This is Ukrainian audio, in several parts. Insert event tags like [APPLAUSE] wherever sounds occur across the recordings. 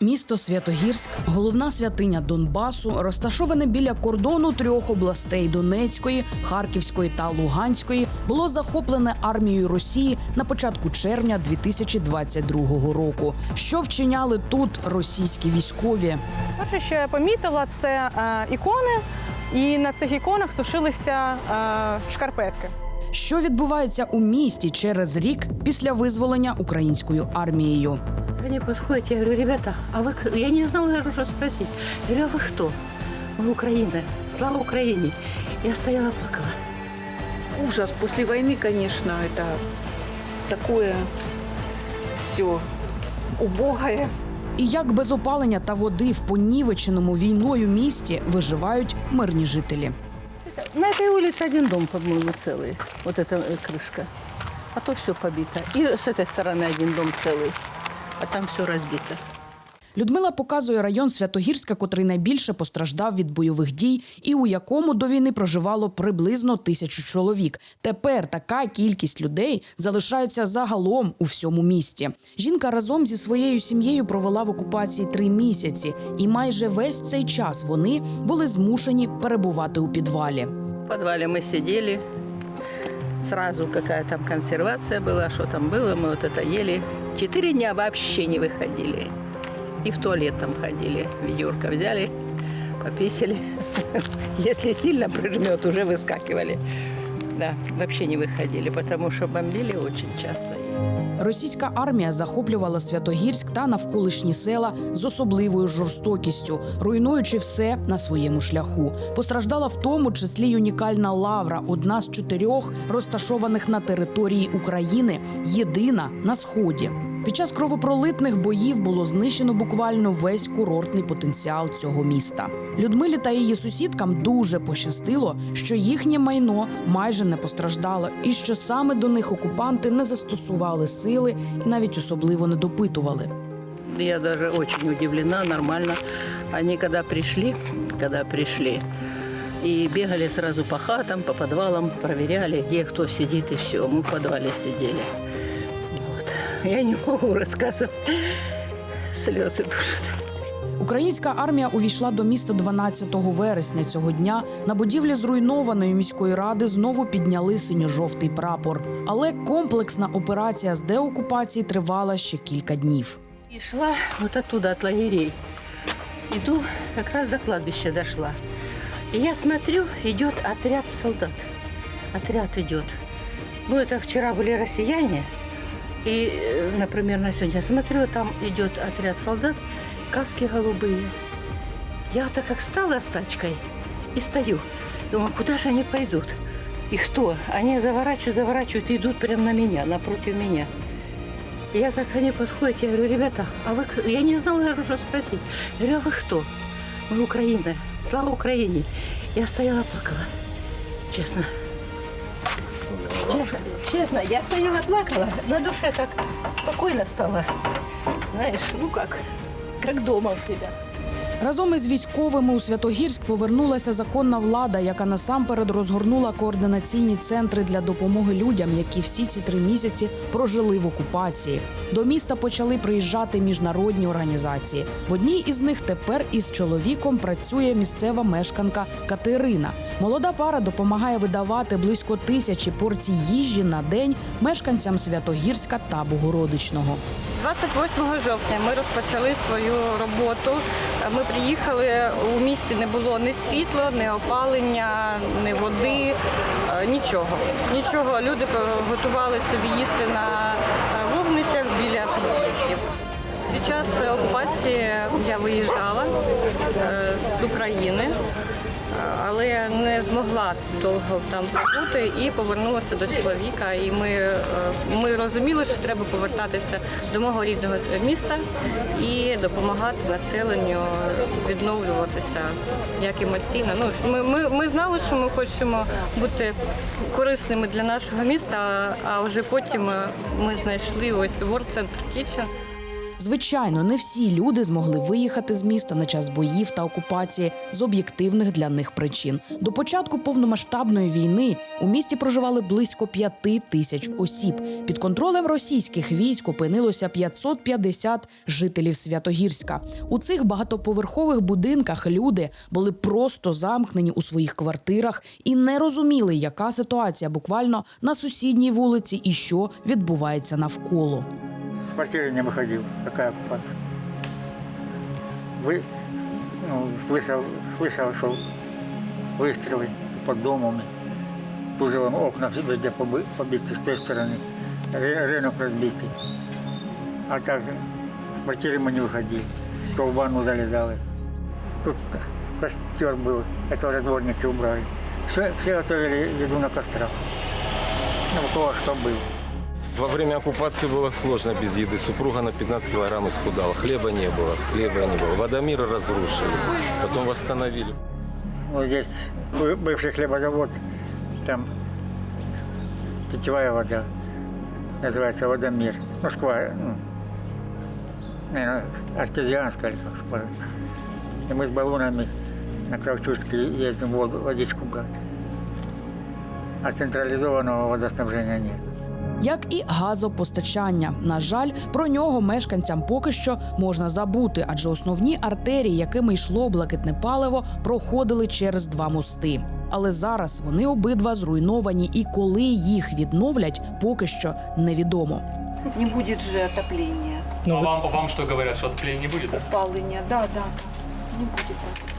Місто Святогірськ, головна святиня Донбасу, розташоване біля кордону трьох областей Донецької, Харківської та Луганської, було захоплене армією Росії на початку червня 2022 року. Що вчиняли тут російські військові? Перше, що я помітила, це е, ікони, і на цих іконах сушилися е, шкарпетки. Що відбувається у місті через рік після визволення українською армією? Они подходят, я говорю, ребята, а вы кто?» Я не знала даже, что спросить. Я говорю, а вы кто? Мы Украина. Слава Украине. Я стояла, плакала. ужас после войны, конечно, это такое все убогое. І як без опалення та води в понівеченому війною місті виживають мирні жителі? Это- на этой улице один дом, по-моему, целый. Вот эта э, крышка. А то все побито. И с этой стороны один дом целый. А там все разбито. Людмила показує район Святогірська, котрий найбільше постраждав від бойових дій, і у якому до війни проживало приблизно тисячу чоловік. Тепер така кількість людей залишається загалом у всьому місті. Жінка разом зі своєю сім'єю провела в окупації три місяці, і майже весь цей час вони були змушені перебувати у підвалі. В подвале мы сидели. Сразу какая там консервация была, что там было, мы вот это ели. Четыре дня вообще не выходили. И в туалет там ходили. Ведерко взяли, пописали. [LAUGHS] Если сильно прижмет, уже выскакивали. Да, вообще не выходили, потому что бомбили очень часто. Російська армія захоплювала Святогірськ та навколишні села з особливою жорстокістю, руйнуючи все на своєму шляху. Постраждала в тому числі й унікальна лавра, одна з чотирьох розташованих на території України, єдина на сході. Під час кровопролитних боїв було знищено буквально весь курортний потенціал цього міста. Людмилі та її сусідкам дуже пощастило, що їхнє майно майже не постраждало, і що саме до них окупанти не застосували сили і навіть особливо не допитували. Я даже очень удивлена, нормально. Они когда пришли, когда пришли, и бегали сразу по хатам, по подвалам, проверяли, где кто сидит, и все. Мы в подвале сидели Вот. Я не могу рассказывать. Слезы душат. Українська армія увійшла до міста 12 вересня цього дня. На будівлі зруйнованої міської ради знову підняли синьо-жовтий прапор. Але комплексна операція з деокупації тривала ще кілька днів. И шла вот оттуда, от лагерей. Иду, как раз до кладбища дошла. И я смотрю, идет отряд солдат. Отряд идет. Ну, это вчера были россияне. И, э, например, на сегодня я смотрю, там идет отряд солдат, каски голубые. Я вот так как стала с тачкой и стою. Думаю, куда же они пойдут? И кто? Они заворачивают, заворачивают и идут прямо на меня, напротив меня. Я как они подходят, я говорю, ребята, а вы кто?» Я не знала даже, что спросить. Я говорю, а вы кто? Мы Украина. Слава Украине. Я стояла, плакала. Честно. Честно, честно, я стояла, плакала. На душе так спокойно стало. Знаешь, ну как, как дома у себя. Разом із військовими у Святогірськ повернулася законна влада, яка насамперед розгорнула координаційні центри для допомоги людям, які всі ці три місяці прожили в окупації. До міста почали приїжджати міжнародні організації. В одній із них тепер із чоловіком працює місцева мешканка Катерина. Молода пара допомагає видавати близько тисячі порцій їжі на день мешканцям Святогірська та Богородичного. 28 жовтня ми розпочали свою роботу. Ми приїхали у місті не було ні світла, ні опалення, ні води, е, нічого. Нічого. Люди готували собі їсти на е, вогнищах біля під'їздів. Під час окупації я виїжджала е, з України, але не змогла довго там побути і повернулася до чоловіка. І ми, е, ми розуміли, що треба повертатися до мого рідного міста і допомагати населенню відновлюватися як емоційно. Ну ми, ми, ми знали, що ми хочемо бути корисними для нашого міста, а- а вже потім е, ми знайшли ось World Center Kitchen. Звичайно, не всі люди змогли виїхати з міста на час боїв та окупації з об'єктивних для них причин. До початку повномасштабної війни у місті проживали близько п'яти тисяч осіб. Під контролем російських військ опинилося 550 жителів Святогірська. У цих багатоповерхових будинках люди були просто замкнені у своїх квартирах і не розуміли, яка ситуація буквально на сусідній вулиці і що відбувається навколо. Квартиры не выходил. Какая оккупация? Вы, ну, слышал, слышал, что выстрелы под домом. Тут же вон окна везде побиты с той стороны. Ры- Рынок разбитый. А так с квартиры мы не выходили. То в ванну залезали. Тут костер был. Это уже убрали. Все, все готовили еду на кострах. Ну, у кого что было. Во время оккупации было сложно без еды. Супруга на 15 килограмм исхудала. Хлеба не было, хлеба не было. Водомир разрушили, потом восстановили. Вот здесь бы- бывший хлебозавод, там питьевая вода, называется водомир. Ну, скважина, ну, наверное, артезианская или как скважина. И мы с баллонами на Кравчушке ездим воду, водичку брать. А централизованного водоснабжения нет. Як і газопостачання. На жаль, про нього мешканцям поки що можна забути, адже основні артерії, якими йшло блакитне паливо, проходили через два мости. Але зараз вони обидва зруйновані, і коли їх відновлять, поки що невідомо. Не будет же отопления. Ну, а вам, вам что говорят, что отопления не будет? да? Да, да. Не будет.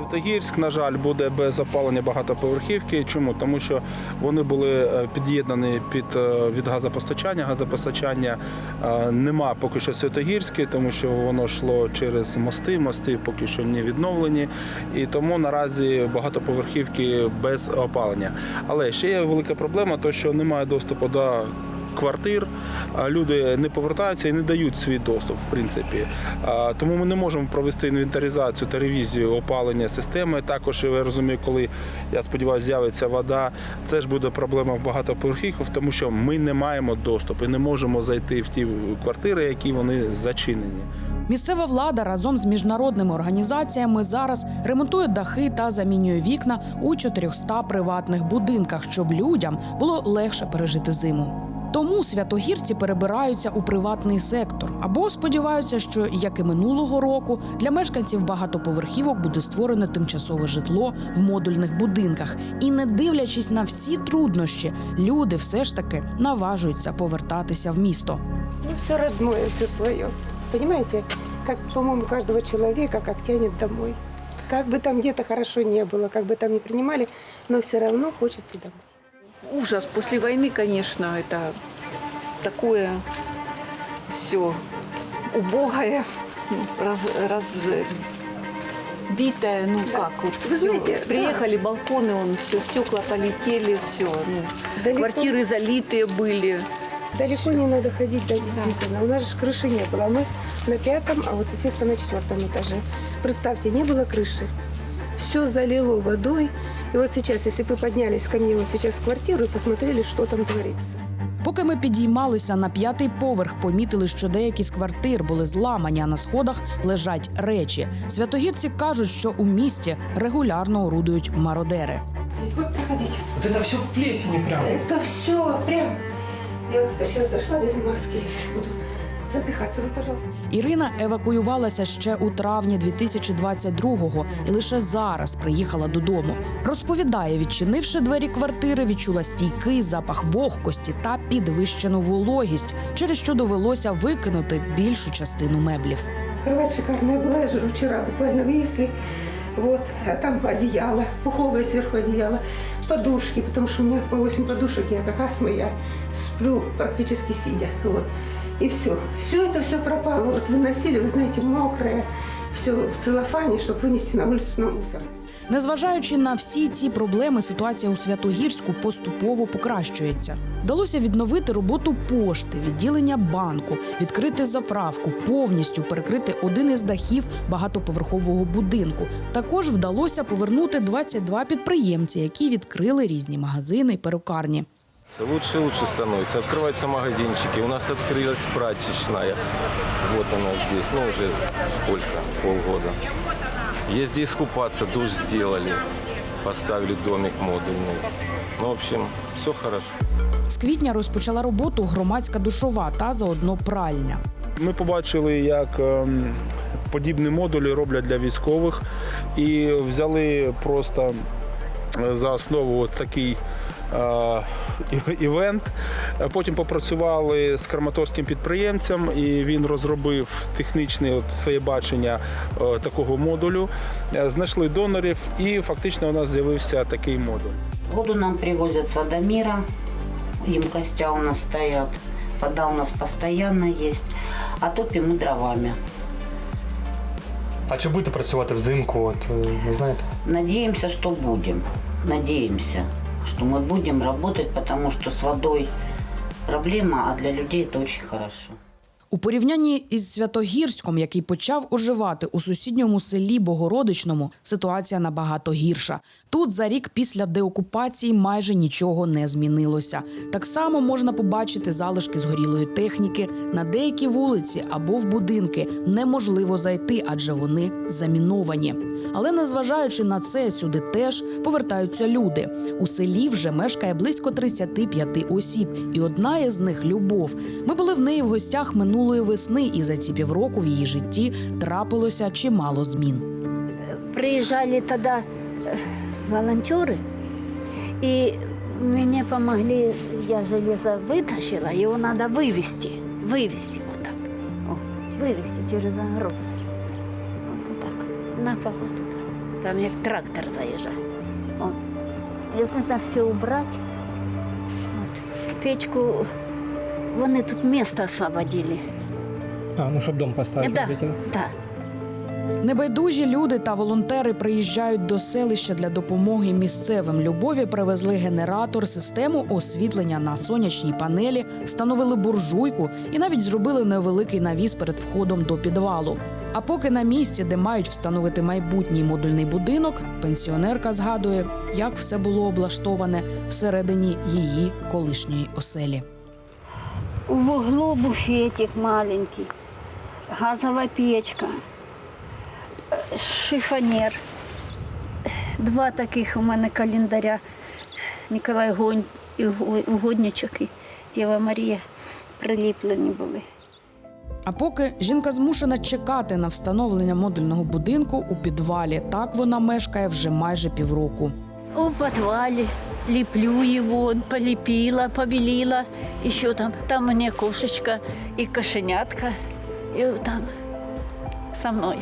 Святогірськ, на жаль, буде без опалення багатоповерхівки. Чому? Тому що вони були е, під'єднані під е, від газопостачання. Газопостачання е, нема поки що Святогірське, тому що воно йшло через мости. Мости поки що не відновлені, і тому наразі багатоповерхівки без опалення. Але ще є велика проблема, то що немає доступу до квартир, люди не повертаються і не дають свій доступ, в принципі. Тому ми не можемо провести інвентаризацію та ревізію опалення системи. Також я розумію, коли я сподіваюся, з'явиться вода. Це ж буде проблема в багатоповерхівках, тому що ми не маємо доступу і не можемо зайти в ті квартири, які вони зачинені. Місцева влада разом з міжнародними організаціями зараз ремонтує дахи та замінює вікна у 400 приватних будинках, щоб людям було легше пережити зиму. Тому святогірці перебираються у приватний сектор або сподіваються, що як і минулого року для мешканців багатоповерхівок буде створене тимчасове житло в модульних будинках. І не дивлячись на всі труднощі, люди все ж таки наважуються повертатися в місто. Ну, все родное, все свое. Понимаете, как, по-моему, каждого человека как тянет домой. Как бы там где-то хорошо не было, как бы там не принимали, но все равно хочется домой. Ужас после войны, конечно, это такое все убогое, раз, разбитое, ну как вот. Вы знаете, приехали балконы, он все стекла полетели, все, ну, Далеко- квартиры залитые были. Далеко не надо ходить, да, действительно. У нас же крыши не было. Мы на пятом, а вот соседка на четвертом этаже. Представьте, не было крыши. Все залило водой. И вот сейчас, если бы вы поднялись ко мне вот сейчас в квартиру и посмотрели, что там творится. Поки ми підіймалися на п'ятий поверх, помітили, що деякі з квартир були зламані, а на сходах лежать речі. Святогірці кажуть, що у місті регулярно орудують мародери. Вот проходите. Вот это все в плесени прям. Это все прям. Я вот сейчас зашла без маски. Я сейчас буду задыхаться. Вы, пожалуйста. Ірина евакуювалася ще у травні 2022-го і лише зараз приїхала додому. Розповідає, відчинивши двері квартири, відчула стійкий запах вогкості та підвищену вологість, через що довелося викинути більшу частину меблів. Кровать шикарная была, я же вчера буквально вынесли. Вот, а там одеяло, пуховое сверху одеяло, подушки, потому что у меня по 8 подушек, я как астма, я сплю практически сидя. Вот. И все. Все это все пропало. Вот выносили, вы знаете, мокрое, все в целлофане, чтобы вынести на улицу на мусор. Незважаючи на всі ці проблеми, ситуація у Святогірську поступово покращується. Вдалося відновити роботу пошти, відділення банку, відкрити заправку, повністю перекрити один із дахів багатоповерхового будинку. Також вдалося повернути 22 підприємці, які відкрили різні магазини й перукарні. Лучше и лучше становится. Открываются магазинчики. У нас открылась прачечная. Вот она здесь. Ну, уже сколько? Полгода. Есть где искупаться, душ сделали. Поставили домик модульный. Ну, в общем, все хорошо. З квітня розпочала роботу громадська душова та заодно пральня. Ми побачили, як ем, подібні модулі роблять для військових, і взяли просто е, за основу от такий е, і- івент. Е, Потім попрацювали з краматорським підприємцем, і він розробив технічне от своє бачення е, такого модулю. Е, Знайшли донорів, і фактично у нас з'явився такий модуль. Воду нам привозят с Водомира, емкостя у нас стоят, вода у нас постоянно есть, а топим мы дровами. А чи будете працювати взимку? От ви не знаєте? Надеемся, что будем. Надеемся, что мы будем работать, потому что с водой проблема, а для людей это очень хорошо. У порівнянні із Святогірськом, який почав оживати у сусідньому селі Богородичному, ситуація набагато гірша. Тут за рік після деокупації майже нічого не змінилося. Так само можна побачити залишки згорілої техніки на деякі вулиці або в будинки неможливо зайти, адже вони заміновані. Але незважаючи на це, сюди теж повертаються люди. У селі вже мешкає близько 35 осіб, і одна із них любов. Ми були в неї в гостях минулої весни, і за ці півроку в її житті трапилося чимало змін. Приезжали тогда э, волонтеры, и мне помогли, я железо вытащила, его надо вывести, вывести вот так, О, вывести через огород. Вот так, на папа туда. Там як трактор заезжал. Вот. И вот это все убрать. Вот. Печку, вони тут место освободили. А, ну щоб дом поставити. Да, да. Небайдужі люди та волонтери приїжджають до селища для допомоги місцевим. Любові привезли генератор, систему освітлення на сонячній панелі, встановили буржуйку і навіть зробили невеликий навіс перед входом до підвалу. А поки на місці, де мають встановити майбутній модульний будинок, пенсіонерка згадує, як все було облаштоване всередині її колишньої оселі. В углу буфетик маленький, газовая печка, шифонер. Два таких у мене календаря. Ніколай Гонь і Го- Угодничок і Дєва Марія приліплені були. А поки жінка змушена чекати на встановлення модульного будинку у підвалі. Так вона мешкає вже майже півроку. У підвалі ліплю його, поліпила, побілила. І що там? Там у мене кошечка і кошенятка. І там со мною.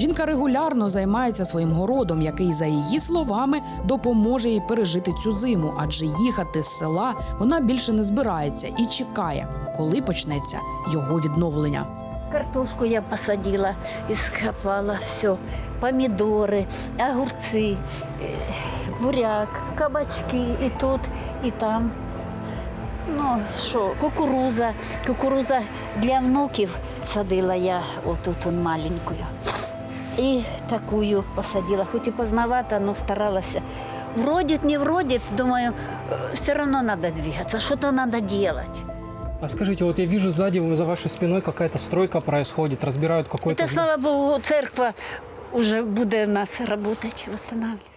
Жінка регулярно займається своїм городом, який, за її словами, допоможе їй пережити цю зиму, адже їхати з села вона більше не збирається і чекає, коли почнеться його відновлення. Картошку я посадила и скопала все. Помидоры, огурцы, э, буряк, кабачки и тут, и там. Ну що, кукуруза. Кукуруза для внуків садила я отут он маленькую. І такую посадила, хоч і поздновато, но старалась. Вродит, не вродит, думаю, все равно надо двигаться, что-то надо делать. А скажите, вот я вижу сзади за вашей спиной какая-то стройка происходит, разбирают какой-то... Это, слава Богу, церква уже буде в нас работать, восстанавливать.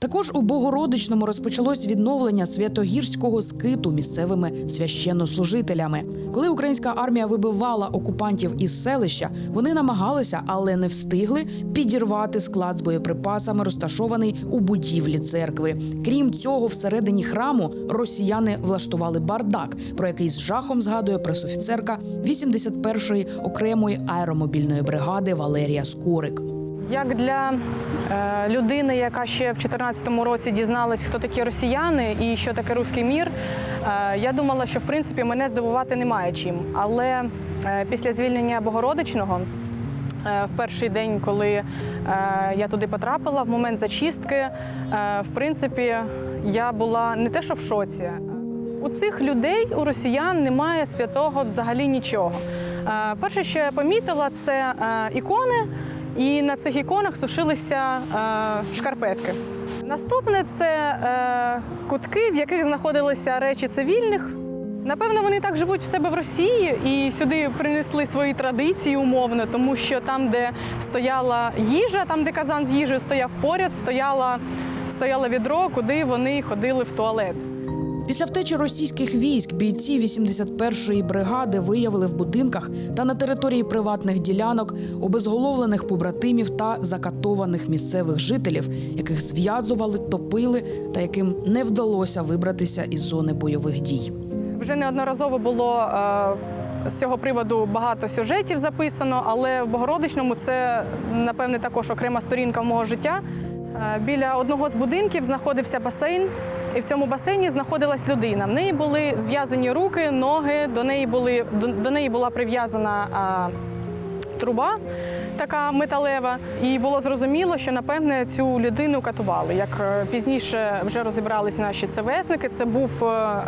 Також у Богородичному розпочалось відновлення святогірського скиту місцевими священнослужителями. Коли українська армія вибивала окупантів із селища, вони намагалися, але не встигли підірвати склад з боєприпасами, розташований у будівлі церкви. Крім цього, всередині храму росіяни влаштували бардак, про який з жахом згадує пресофіцерка 81-ї окремої аеромобільної бригади Валерія Скорик. Як для е, людини, яка ще в 2014 році дізналась, хто такі росіяни і що таке руський мір, е, я думала, що в принципі мене здивувати немає чим. Але е, після звільнення Богородичного, в перший день, коли я туди потрапила, в момент зачистки, в принципі, я була не те, що в шоці. У цих людей, у росіян, немає святого взагалі нічого. Перше, що я помітила, це ікони, і на цих іконах сушилися е, шкарпетки. Наступне це е, кутки, в яких знаходилися речі цивільних. Напевно, вони так живуть в себе в Росії і сюди принесли свої традиції умовно, тому що там, де стояла їжа, там, де казан з їжею стояв поряд, стояла, стояло відро, куди вони ходили в туалет. Після втечі російських військ бійці 81-ї бригади виявили в будинках та на території приватних ділянок обезголовлених побратимів та закатованих місцевих жителів, яких зв'язували, топили та яким не вдалося вибратися із зони бойових дій. Вже неодноразово було е, з цього приводу багато сюжетів записано, але в Богородичному це, напевне, також окрема сторінка мого життя. Е, біля одного з будинків знаходився басейн, і в цьому басейні знаходилась людина. В неї були зв'язані руки, ноги, до неї, були, до, до неї була прив'язана труба. Така металева, і було зрозуміло, що напевне цю людину катували. Як е, пізніше вже розібрались наші ЦВСники, це був е, е,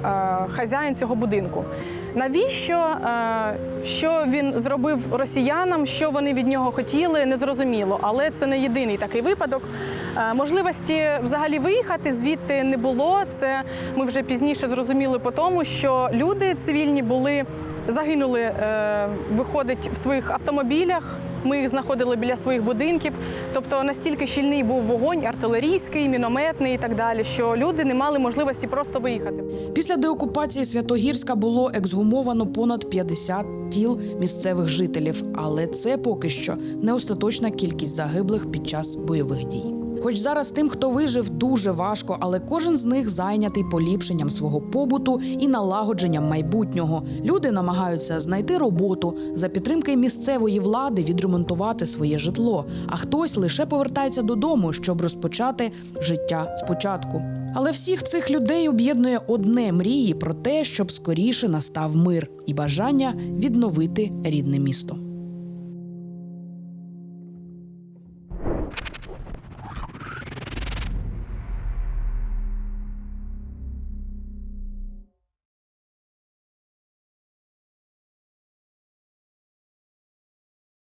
хазяїн цього будинку. Навіщо що він зробив росіянам, що вони від нього хотіли, не зрозуміло. Але це не єдиний такий випадок. Можливості взагалі виїхати звідти не було. Це ми вже пізніше зрозуміли по тому, що люди цивільні були загинули, е, виходить в своїх автомобілях. Ми їх знаходили біля своїх будинків. Тобто настільки щільний був вогонь, артилерійський, мінометний і так далі, що люди не мали можливості просто виїхати. Після деокупації Святогірська було ексгумовано понад 50 тіл місцевих жителів, але це поки що не остаточна кількість загиблих під час бойових дій. Хоч зараз тим, хто вижив, дуже важко, але кожен з них зайнятий поліпшенням свого побуту і налагодженням майбутнього. Люди намагаються знайти роботу за підтримки місцевої влади відремонтувати своє житло. А хтось лише повертається додому, щоб розпочати життя спочатку. Але всіх цих людей об'єднує одне мрії про те, щоб скоріше настав мир і бажання відновити рідне місто.